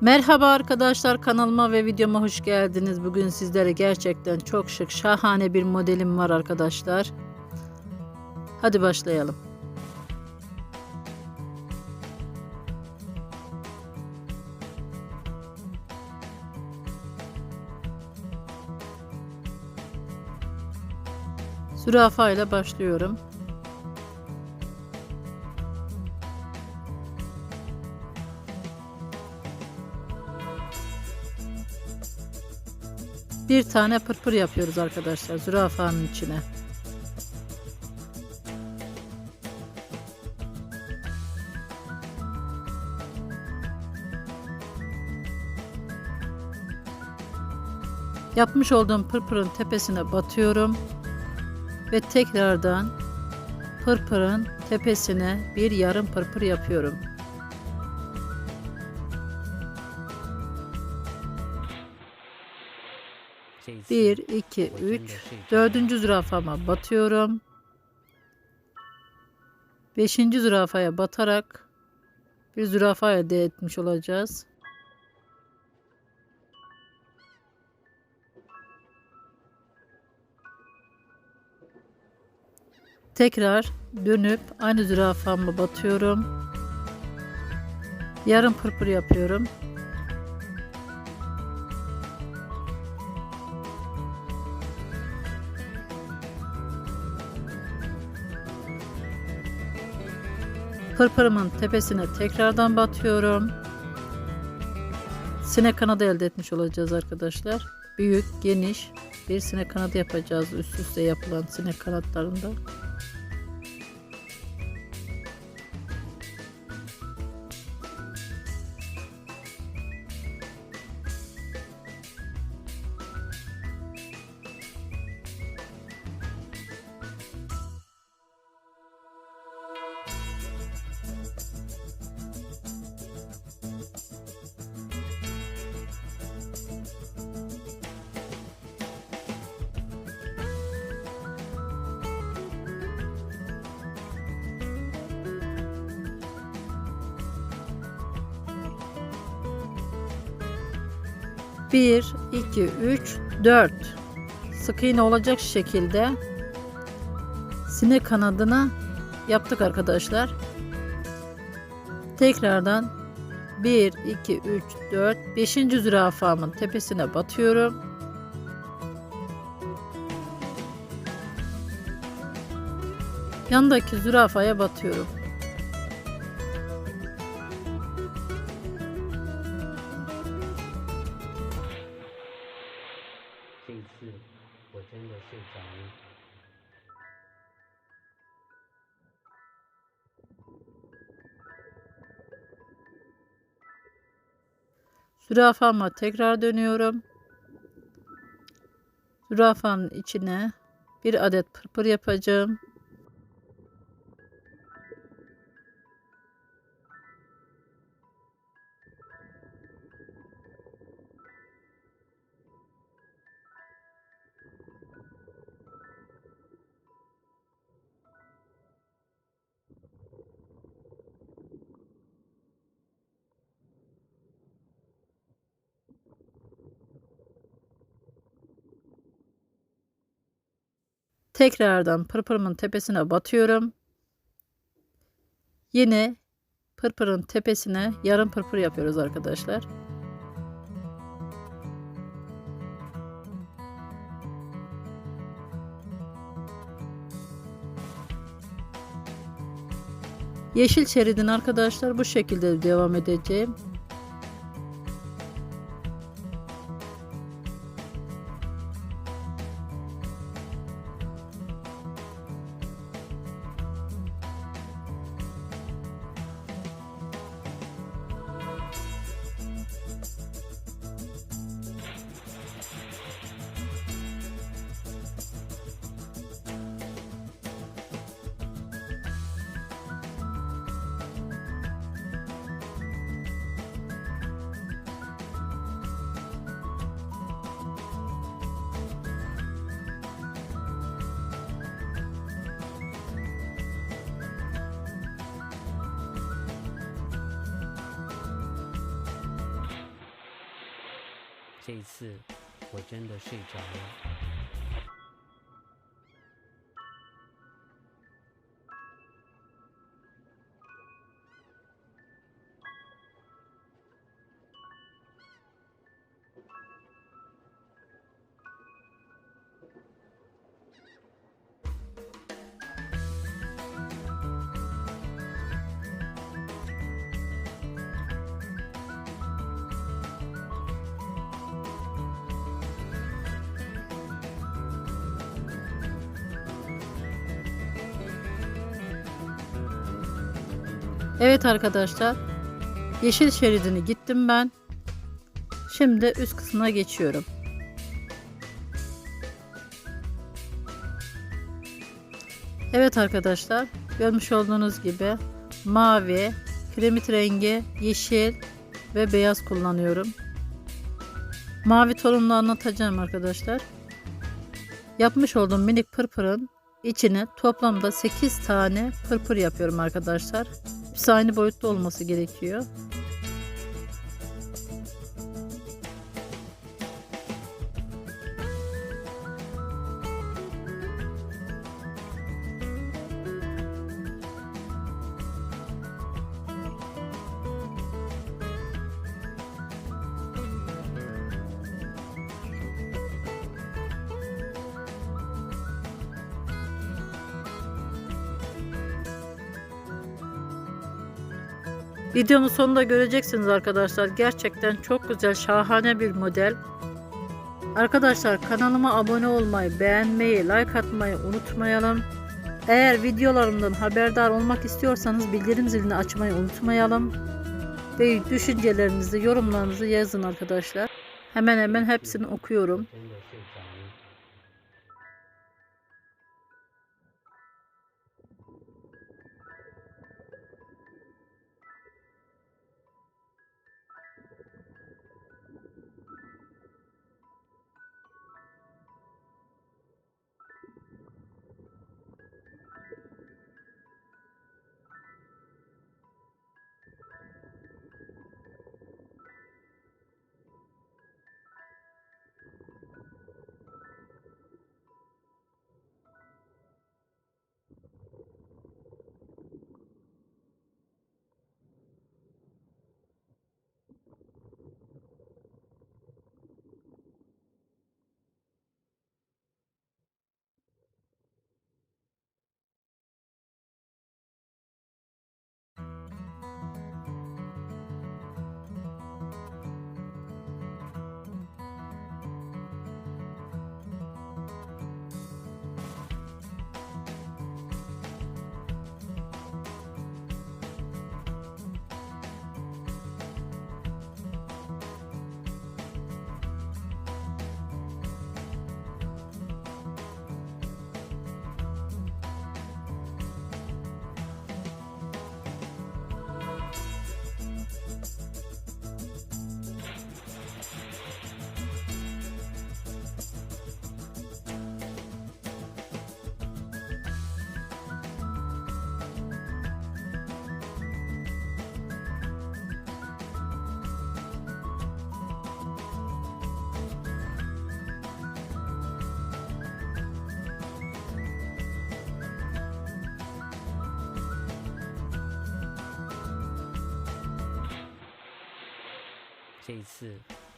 Merhaba arkadaşlar kanalıma ve videoma hoş geldiniz. Bugün sizlere gerçekten çok şık, şahane bir modelim var arkadaşlar. Hadi başlayalım. Zürafa ile başlıyorum. Bir tane pırpır yapıyoruz arkadaşlar zürafanın içine. Yapmış olduğum pırpırın tepesine batıyorum ve tekrardan pırpırın tepesine bir yarım pırpır yapıyorum. Bir, iki, üç, dördüncü zürafama batıyorum. Beşinci zürafaya batarak bir zürafa elde etmiş olacağız. Tekrar dönüp aynı zürafama batıyorum. Yarım pırpır yapıyorum. Pırpırımın tepesine tekrardan batıyorum. Sinek kanadı elde etmiş olacağız arkadaşlar. Büyük, geniş bir sinek kanadı yapacağız üst üste yapılan sinek kanatlarında. Bir, iki, üç, dört. Sık iğne olacak şekilde sinek kanadını yaptık arkadaşlar. Tekrardan 1, 2, 3, 4, 5. zürafamın tepesine batıyorum. Yandaki zürafaya batıyorum. Zürafama tekrar dönüyorum. Zürafanın içine bir adet pırpır yapacağım. Tekrardan pırpırımın tepesine batıyorum. Yine pırpırın tepesine yarım pırpır yapıyoruz arkadaşlar. Yeşil şeridin arkadaşlar bu şekilde devam edeceğim. 这一次我真的睡着了。Evet arkadaşlar. Yeşil şeridini gittim ben. Şimdi üst kısmına geçiyorum. Evet arkadaşlar. Görmüş olduğunuz gibi mavi, kremit rengi, yeşil ve beyaz kullanıyorum. Mavi tonunu anlatacağım arkadaşlar. Yapmış olduğum minik pırpırın içine toplamda 8 tane pırpır yapıyorum arkadaşlar. Hepsi aynı boyutta olması gerekiyor. Videomun sonunda göreceksiniz arkadaşlar. Gerçekten çok güzel, şahane bir model. Arkadaşlar kanalıma abone olmayı, beğenmeyi, like atmayı unutmayalım. Eğer videolarımdan haberdar olmak istiyorsanız bildirim zilini açmayı unutmayalım. Ve düşüncelerinizi, yorumlarınızı yazın arkadaşlar. Hemen hemen hepsini okuyorum.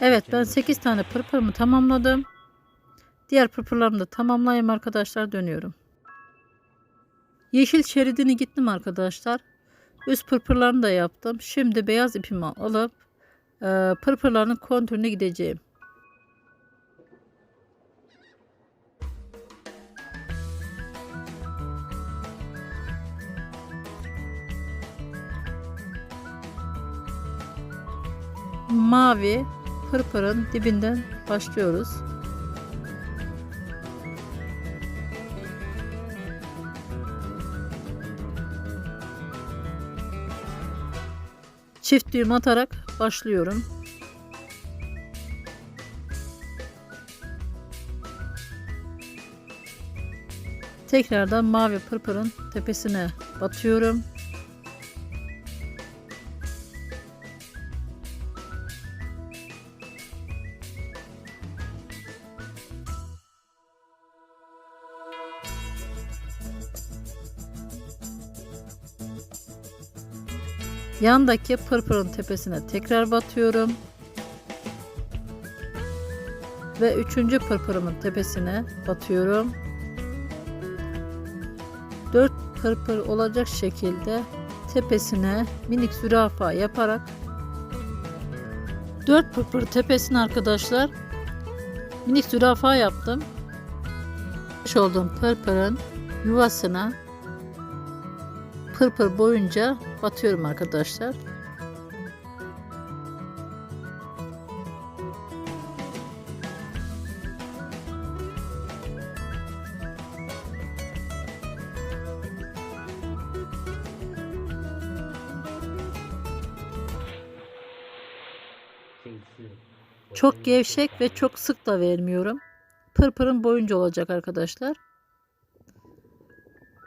Evet ben 8 tane pırpırımı tamamladım. Diğer pırpırlarımı da tamamlayayım arkadaşlar dönüyorum. Yeşil şeridini gittim arkadaşlar. Üst pırpırlarını da yaptım. Şimdi beyaz ipimi alıp e, pırpırların kontürüne gideceğim. Mavi pırpırın dibinden başlıyoruz. Çift düğüm atarak başlıyorum. Tekrardan mavi pırpırın tepesine batıyorum. Yandaki pırpırın tepesine tekrar batıyorum. Ve üçüncü pırpırımın tepesine batıyorum. Dört pırpır olacak şekilde tepesine minik zürafa yaparak dört pırpır tepesine arkadaşlar minik zürafa yaptım. Olduğum pırpırın yuvasına pırpır boyunca batıyorum arkadaşlar. Çok gevşek ve çok sık da vermiyorum. Pırpırın boyunca olacak arkadaşlar.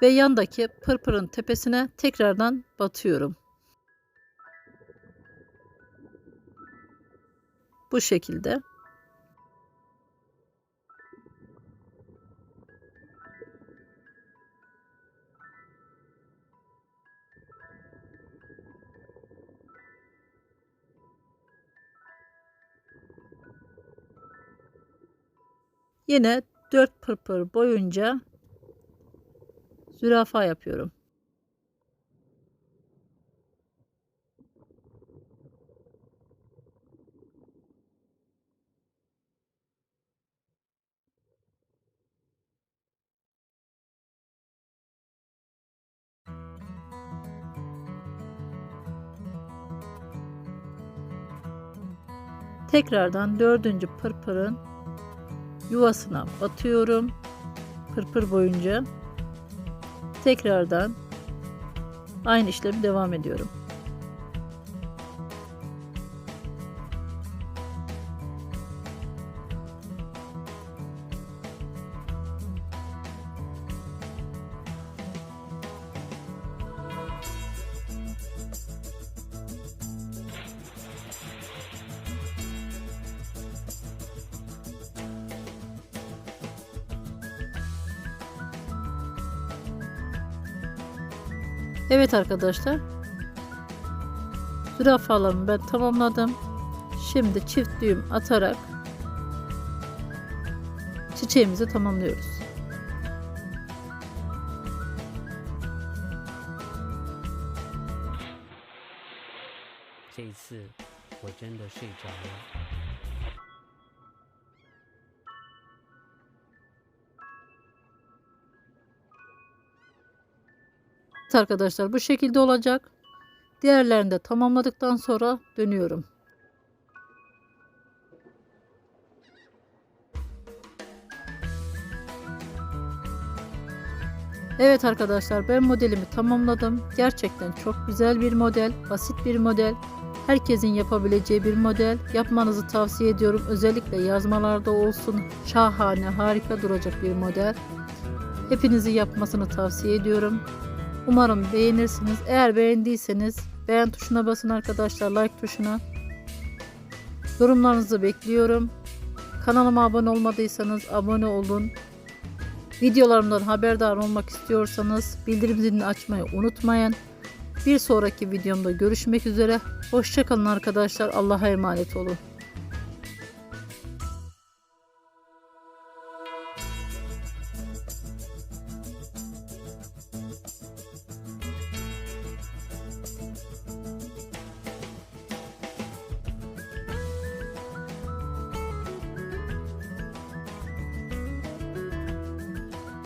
Ve yandaki pırpırın tepesine tekrardan batıyorum. Bu şekilde. Yine 4 pırpır boyunca zürafa yapıyorum. Tekrardan dördüncü pırpırın yuvasına batıyorum. Pırpır boyunca tekrardan aynı işlemi devam ediyorum. Evet arkadaşlar. Zürafalarımı ben tamamladım. Şimdi çift düğüm atarak çiçeğimizi tamamlıyoruz. “这一次我真的睡着了。 Evet arkadaşlar bu şekilde olacak. Diğerlerini de tamamladıktan sonra dönüyorum. Evet arkadaşlar ben modelimi tamamladım. Gerçekten çok güzel bir model, basit bir model. Herkesin yapabileceği bir model. Yapmanızı tavsiye ediyorum. Özellikle yazmalarda olsun. Şahane, harika duracak bir model. Hepinizi yapmasını tavsiye ediyorum. Umarım beğenirsiniz. Eğer beğendiyseniz beğen tuşuna basın arkadaşlar. Like tuşuna. Yorumlarınızı bekliyorum. Kanalıma abone olmadıysanız abone olun. Videolarımdan haberdar olmak istiyorsanız bildirim zilini açmayı unutmayın. Bir sonraki videomda görüşmek üzere. Hoşçakalın arkadaşlar. Allah'a emanet olun.